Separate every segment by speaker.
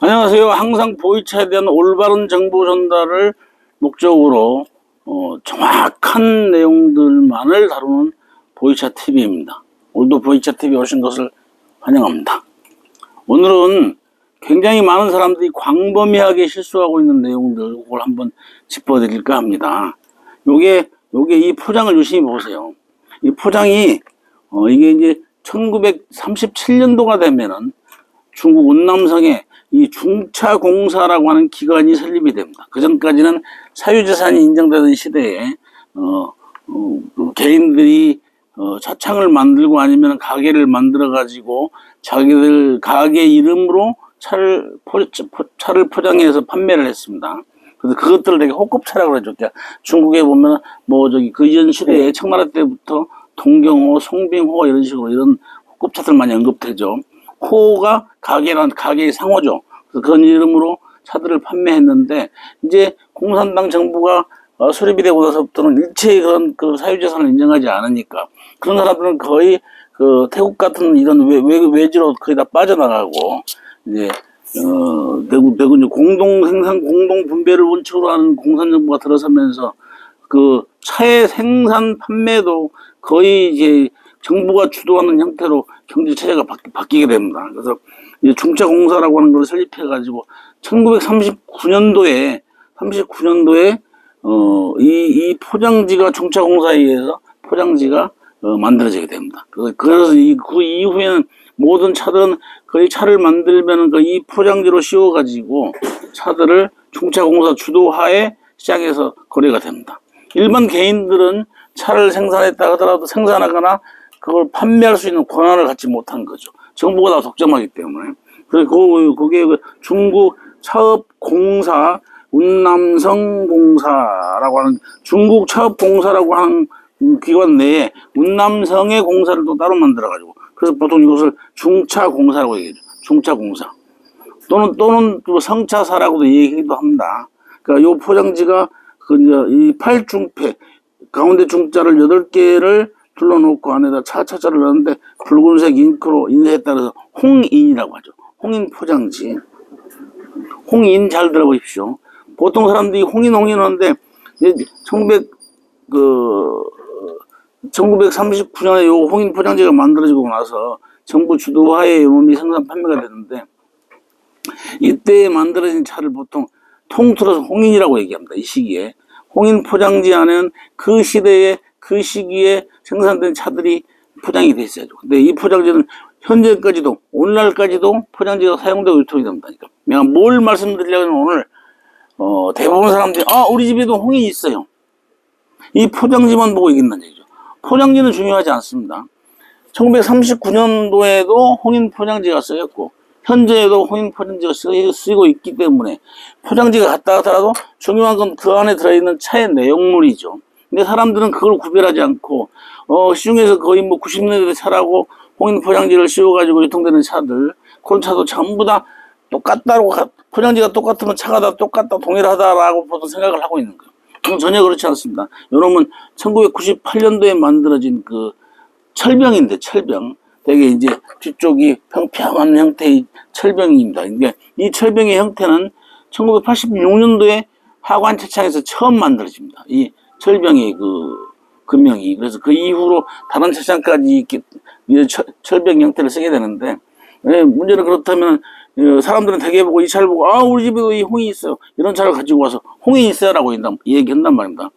Speaker 1: 안녕하세요. 항상 보이차에 대한 올바른 정보 전달을 목적으로 어, 정확한 내용들만을 다루는 보이차 TV입니다. 오늘도 보이차 TV 오신 것을 환영합니다. 오늘은 굉장히 많은 사람들이 광범위하게 실수하고 있는 내용들 그걸 한번 짚어드릴까 합니다. 요게 요게 이 포장을 유심히 보세요. 이 포장이 어, 이게 이제 1937년도가 되면은 중국 운남성에 이 중차공사라고 하는 기관이 설립이 됩니다. 그 전까지는 사유재산이 인정되던 시대에 어, 어, 그 개인들이 어, 차창을 만들고 아니면 가게를 만들어 가지고 자기들 가게 이름으로 차를 포, 포- 차를 포장해서 판매를 했습니다. 그래서 그것들을 되게 호급차라고 그러죠. 그러니까 중국에 보면 뭐 저기 그 이전 시대에 청나라 때부터 동경호, 송빙호 이런 식으로 이런 호급차들 많이 언급되죠. 호가 가게란 가게의 상호죠. 그런 이름으로 차들을 판매했는데 이제 공산당 정부가 어, 수립이 되고 나서부터는 일체의 그런 그 사유재산을 인정하지 않으니까 그런 사람들은 거의 그 태국 같은 이런 외, 외, 외지로 거의 다 빠져나가고 이제 어, 대구, 대구 이제 공동 생산, 공동 분배를 원칙으로 하는 공산정부가 들어서면서 그 차의 생산 판매도 거의 이제 정부가 주도하는 형태로 경제 체제가 바뀌, 게 됩니다. 그래서 이제 중차공사라고 하는 걸 설립해가지고 1939년도에 39년도에 어, 이, 이 포장지가 중차공사에 의해서 포장지가 어, 만들어지게 됩니다. 그래서, 그래서 이, 그 이후에는 모든 차들은 거의 차를 만들면 그이 포장지로 씌워가지고 차들을 중차공사 주도하에 시작해서 거래가 됩니다. 일반 개인들은 차를 생산했다 하더라도 생산하거나 그걸 판매할 수 있는 권한을 갖지 못한 거죠. 정부가 다 독점하기 때문에. 그래서 그, 그게 그 중국 차업공사 운남성공사라고 하는 중국 차업공사라고 하는 기관 내에 운남성의 공사를 또 따로 만들어가지고 그래서 보통 이것을 중차공사라고 얘기해요. 중차공사. 또는 또는 또 성차사라고도 얘기하기도 합니다. 그러니까 요 포장지가 그 이제 이 팔중패 가운데 중자를 여덟 개를 둘러놓고 안에다 차차차를 넣었는데 붉은색 잉크로 인쇄했다 그래서 홍인이라고 하죠. 홍인 포장지. 홍인 잘 들어보십시오. 보통 사람들이 홍인 홍인 하는데 1900, 그, 1939년에 요 홍인 포장지가 만들어지고 나서 정부 주도하에 이놈이 생산 판매가 되는데 이때 만들어진 차를 보통 통틀어서 홍인이라고 얘기합니다. 이 시기에. 홍인 포장지 안에는 그 시대에 그 시기에 생산된 차들이 포장이 돼 있어야죠. 근데 이 포장지는 현재까지도 오늘날까지도 포장지가 사용되고 유통이. 그러니까 내가 뭘 말씀드리려면 오늘 어, 대부분 사람들이 아 우리 집에도 홍이 있어요. 이 포장지만 보고 얘기한다는 얘기죠. 포장지는 중요하지 않습니다. 1939년도에도 홍인 포장지가 쓰였고 현재에도 홍인 포장지가 쓰- 쓰이고 있기 때문에 포장지가 같다 하더라도 중요한 건 그 안에 들어있는 차의 내용물이죠. 근데 사람들은 그걸 구별하지 않고 어, 시중에서 거의 뭐 90년대 차라고 홍인 포장지를 씌워가지고 유통되는 차들 그런 차도 전부 다 똑같다고 가- 포장지가 똑같으면 차가 다 똑같다 동일하다라고 보통 생각을 하고 있는 거예요. 전혀 그렇지 않습니다. 요놈은 1998년도에 만들어진 그 철병인데 철병 되게 이제 뒤쪽이 평평한 형태의 철병입니다. 이게 이 철병의 형태는 1986년도에 하관 차창에서 처음 만들어집니다. 이 철병의 그 금형이 그래서 그 이후로 다른 차창까지 이렇게 이 철, 철병 형태를 쓰게 되는데 예, 문제는 그렇다면 어, 사람들은 대개 보고 이 차를 보고 아 우리 집에도 이 홍이 있어요 이런 차를 가지고 와서 홍이 있어요라고 얘기한단 말입니다.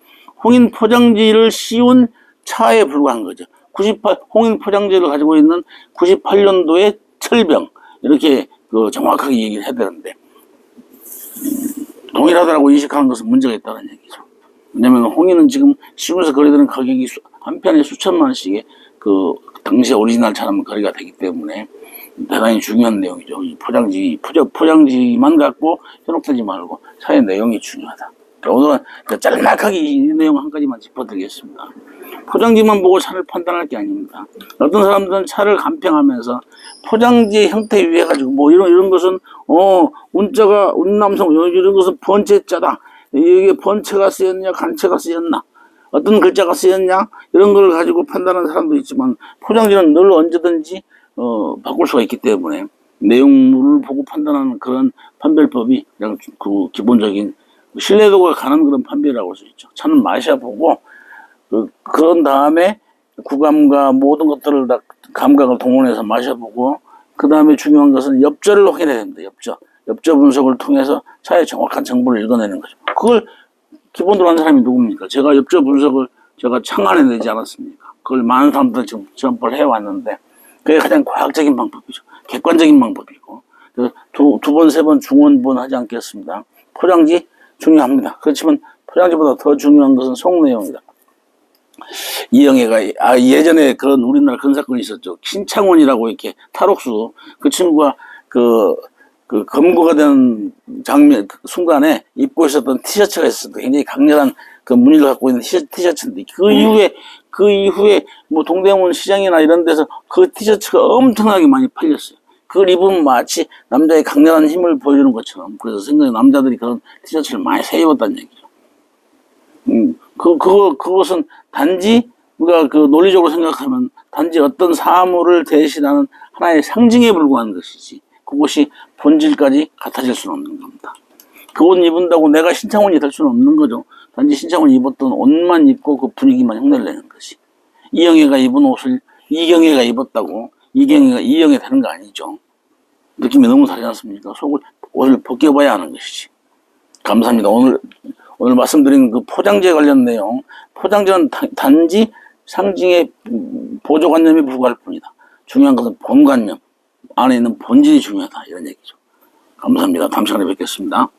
Speaker 1: 홍인 포장지를 씌운 차에 불과한 거죠. 98 홍인 포장지를 가지고 있는 98년도의 철병 이렇게 그 정확하게 얘기를 해야 되는데 음, 동일하다라고 인식하는 것은 문제가 있다는 얘기죠. 왜냐면 홍인은 지금 시중에서 거래되는 가격이 수- 한 편에 수천만 원씩의 그 당시 오리지널 차량 거래가 되기 때문에 대단히 중요한 내용이죠. 이 포장지, 포장, 포장지만 갖고 현혹되지 말고 차의 내용이 중요하다. 오늘은 짤막하게 이 내용 한 가지만 짚어드리겠습니다. 포장지만 보고 차를 판단할 게 아닙니다. 어떤 사람들은 차를 간평하면서 포장지 형태 위해 가지고 뭐 이런 이런 것은 어 운자가 운남성 이런 것은 번체자다. 이게 번체가 쓰였냐 간체가 쓰였나 어떤 글자가 쓰였냐 이런 걸 가지고 판단하는 사람도 있지만 포장지는 늘 언제든지 어 바꿀 수가 있기 때문에 내용물을 보고 판단하는 그런 판별법이 그냥 그 기본적인 신뢰도가 가는 그런 판별이라고 할 수 있죠. 차는 마셔보고 그, 그런 다음에 구감과 모든 것들을 다 감각을 동원해서 마셔보고 그 다음에 중요한 것은 엽자를 확인해야 됩니다. 엽자. 엽자 분석을 통해서 차의 정확한 정보를 읽어내는 거죠. 그걸 기본으로 한 사람이 누굽니까? 제가 엽자 분석을 제가 창안해내지 않았습니까? 그걸 많은 사람들 지금 전파를 해왔는데 그게 가장 과학적인 방법이죠. 객관적인 방법이고 두, 두 번, 세 번 중원본 하지 않겠습니다. 포장지 중요합니다. 그렇지만 포장지보다 더 중요한 것은 속내용이다. 이영애가 아 예전에 그런 우리나라 그런 사건이 있었죠. 신창원이라고 이렇게 탈옥수 그 친구가 그, 그 검거가 된 장면 그 순간에 입고 있었던 티셔츠가 있었는데 굉장히 강렬한 그 무늬를 갖고 있는 티셔- 티셔츠인데 그 이후에 그 이후에 뭐 동대문 시장이나 이런 데서 그 티셔츠가 엄청나게 많이 팔렸어요. 그걸 입으면 마치 남자의 강렬한 힘을 보여주는 것처럼. 그래서 생각에 남자들이 그런 티셔츠를 많이 사 입었다는 얘기죠. 음, 그, 그거, 그것은 단지 우리가 그 논리적으로 생각하면 단지 어떤 사물을 대신하는 하나의 상징에 불과한 것이지 그것이 본질까지 같아질 수는 없는 겁니다. 그 옷 입은다고 내가 신창원이 될 수는 없는 거죠. 단지 신창원이 입었던 옷만 입고 그 분위기만 흉내를 내는 것이. 이영애가 입은 옷을 이경애가 입었다고 이경애가 이영애 되는 거 아니죠. 느낌이 너무 다르지 않습니까? 속을, 옷을 벗겨봐야 하는 것이지. 감사합니다. 오늘 오늘 말씀드린 그 포장재 관련 내용, 포장재는 단- 단지 상징의 음, 보조관념에 불과할 뿐이다. 중요한 것은 본관념 안에 있는 본질이 중요하다 이런 얘기죠. 감사합니다. 다음 시간에 뵙겠습니다.